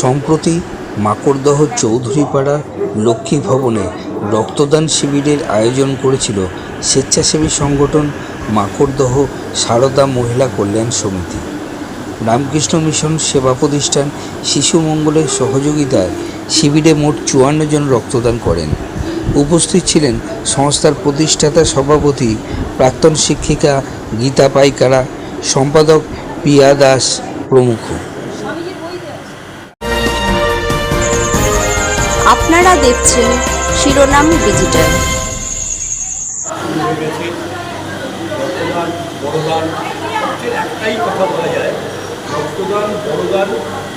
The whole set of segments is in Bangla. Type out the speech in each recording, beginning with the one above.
সম্প্রতি মাকড়দহ চৌধুরীপাড়া লক্ষ্মী ভবনে রক্তদান শিবিরের আয়োজন করেছিল স্বেচ্ছাসেবী সংগঠন মাকড়দহ সারদা মহিলা কল্যাণ সমিতি। রামকৃষ্ণ মিশন সেবা প্রতিষ্ঠান শিশু মঙ্গলের সহযোগিতায় শিবিরে মোট চুয়ান্ন জন রক্তদান করেন। উপস্থিত ছিলেন সংস্থার প্রতিষ্ঠাতা সভাপতি প্রাক্তন শিক্ষিকা গীতা পাইকারা, সম্পাদক পিয়া দাস প্রমুখ। আপনারা দেখছেন শিরোনাম ডিজিটাল। বড়দান সবচেয়ে একটাই কথা বলা যায়, রক্তদান, বড়দান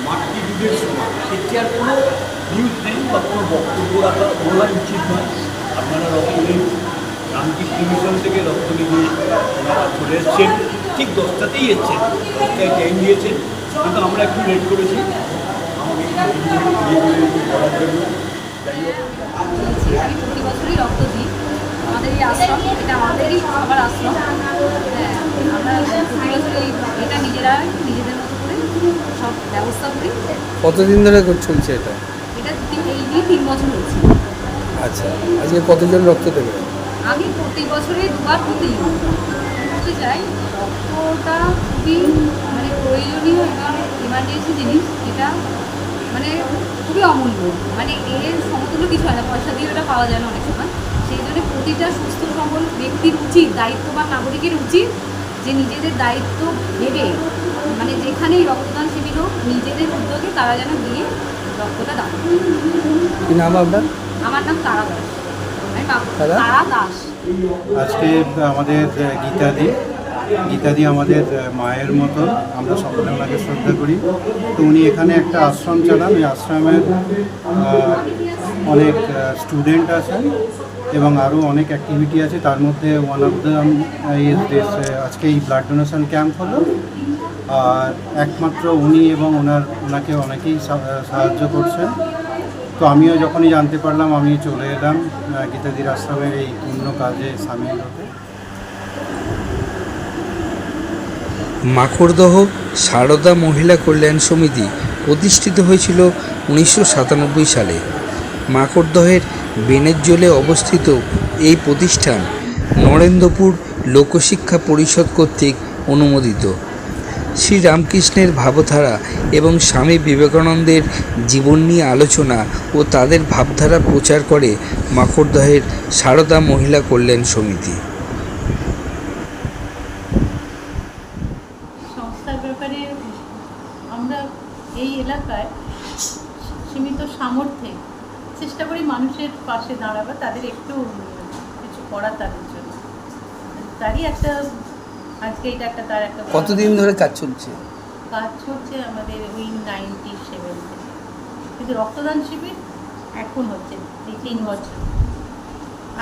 মাতৃযুগের সমান। এতে আর কোনো নিউজ নেই বা কোনো বক্তব্য রাখা বলা উচিত নয়। আপনারা রক্ত দিন রামকৃষ্ণ মিশন থেকে রক্ত নিয়ে ওনারা চলে এসছেন। ঠিক দশটাতেই এসছেন। দশটায় টাইম দিয়েছেন। কিন্তু আমরা একটু লেট করেছি। প্রতি বছরই রক্ত দিই এটা আমাদেরই প্রতি বছর এটা নিজেদের মতো করে সব ব্যবস্থা কতদিন ধরে চলছে এটা? তিন- বছর হয়েছে আচ্ছা আজকে কতজন রক্ত দেবে? আমি প্রতি বছরে দুবার বলতে চাই? রক্তটা খুবই মানে প্রয়োজনীয় এবং ইমার্জেন্সি জিনিস। এটা মানে খুবই অমূল্য। মানে এর সমতুল্য কিছু হয় না পয়সা দিয়ে ওটা পাওয়া যায় না অনেক সময়। সেই জন্য প্রতিটা সুস্থ সবল ব্যক্তির উচিত দায়িত্ববান নাগরিকের উচিত যে নিজেদের দায়িত্ব ভেবে মানে যেখানেই রক্তদান শিবির হোক নিজেদের উদ্যোগে তারা যেন গিয়ে রক্তটা দান কি নাম আপনার? আমার নাম তারা দাস। আমি তারা? তারা দাস। আজকে আমাদের গীতাদি গীতাদি আমাদের মায়ের মতো আমরা সকলে ওনাকে শ্রদ্ধা করি। তো উনি এখানে একটা আশ্রম চালান। ওই আশ্রমের অনেক স্টুডেন্ট আছেন এবং আরও অনেক অ্যাক্টিভিটি আছে। তার মধ্যে ওয়ান অফ দ্য আজকে এই ব্লাড ডোনেশন ক্যাম্প হলো। আর একমাত্র উনি এবং ওনার, ওনাকে অনেকেই সাহায্য করছেন। তো আমিও যখনই জানতে পারলাম আমি চলে এলাম গীতাদির আশ্রমের এই পূর্ণ কাজে সামিল হতে। মাকড়দহ সারদা মহিলা কল্যাণ সমিতি প্রতিষ্ঠিত হয়েছিল উনিশশো সাতানব্বই সালে। মাকড়দহের বেনেজ্জলে অবস্থিত এই প্রতিষ্ঠান নরেন্দ্রপুর লোকশিক্ষা পরিষদ কর্তৃক অনুমোদিত। শ্রী রামকৃষ্ণের ভাবধারা এবং স্বামী বিবেকানন্দের জীবন নিয়ে আলোচনা ও তাদের ভাবধারা প্রচার করে মাকড়দহের সারদা মহিলা কল্যাণ সমিতি। সংস্থার ব্যাপারে আমরা এই এলাকায় সীমিত সামর্থ্যে চেষ্টা করি মানুষের পাশে দাঁড়াবা তাদের একটু কিছু করা তাদের জন্য। তারই একটা আজকে এটা একটা তার একটা কতদিন ধরে কাজ চলছে? কাজ হচ্ছে আমাদের ওই নাইনটি সেভেন থেকে। কিন্তু রক্তদান শিবির এখন হচ্ছে এই তিন বছর।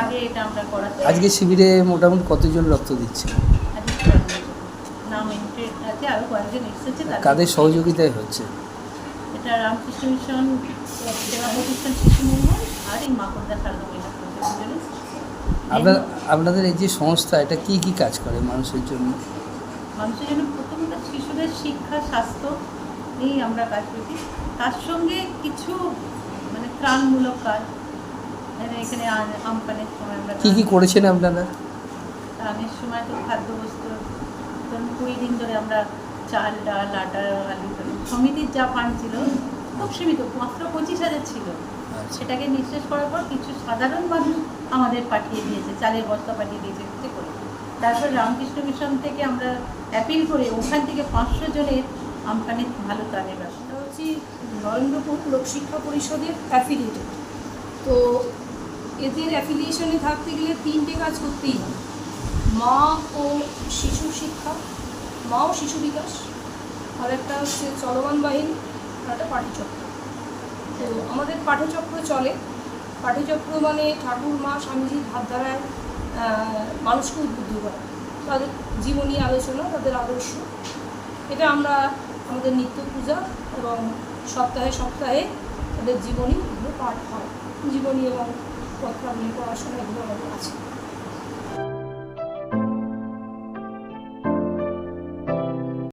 আগে এটা আমরা করাতে আজকে শিবিরে মোটামুটি কতজন রক্ত দিচ্ছে নাম এন্ট্রি আছে আরও কয়েকজন এসেছে কাদের সহযোগিতায় হচ্ছে? এটা রামকৃষ্ণ মিশন সেবা প্রতিষ্ঠান শিশু মঙ্গল আর এই মাকড়দা সারদা মহিলা প্রতিষ্ঠানের আপনার আপনাদের এই যে সংস্থা এটা কি কি কাজ করে মানুষের জন্য? মানুষের জন্য প্রথমত শিশুদের শিক্ষা স্বাস্থ্য এই আমরা কাজ করি। তার সঙ্গে কিছু মানে ত্রাণমূলক কাজ। মানে এখানে আমপানের সময় আমরা কি কি করেছেন আপনারা? ত্রাণের সময় তো খাদ্যবস্তু ধরুন কুড়ি দিন ধরে আমরা চাল ডাল আটা আলু সমিতির যা পান ছিল খুব সীমিত মাত্র পঁচিশ হাজার ছিল। সেটাকে নিঃশেষ করার পর কিছু সাধারণ মানুষ আমাদের পাঠিয়ে দিয়েছে চালের বস্তা পাঠিয়ে দিয়েছে এতে করে। তারপর রামকৃষ্ণ মিশন থেকে আমরা অ্যাপিল করে ওখান থেকে পাঁচশো জনের আমফানের ভালো ত্রাণের ব্যবস্থা হচ্ছে নরেন্দ্রপুর লোকশিক্ষা পরিষদের অ্যাফিলিয়েটেড তো এদের অ্যাফিলিয়েশনে থাকতে গেলে তিনটে কাজ করতেই হয় মা ও শিশু শিক্ষা মা ও শিশু বিকাশ আর একটা হচ্ছে চলমান বাহিনী আর একটা পাঠ্যচক্র তো আমাদের পাঠচক্র চলে। পাঠচক্র মানে ঠাকুর মা স্বামীজির আহ, মানুষকে উদ্বুদ্ধ করা। তাদের জীবনী আলোচনা তাদের আদর্শ। এটা আমরা আমাদের নিত্য পূজা এবং সপ্তাহে সপ্তাহে তাদের জীবনী এগুলো পাঠ হয়। জীবনী এবং পত্রাবলী পড়াশোনা এগুলো আমাদের আছে।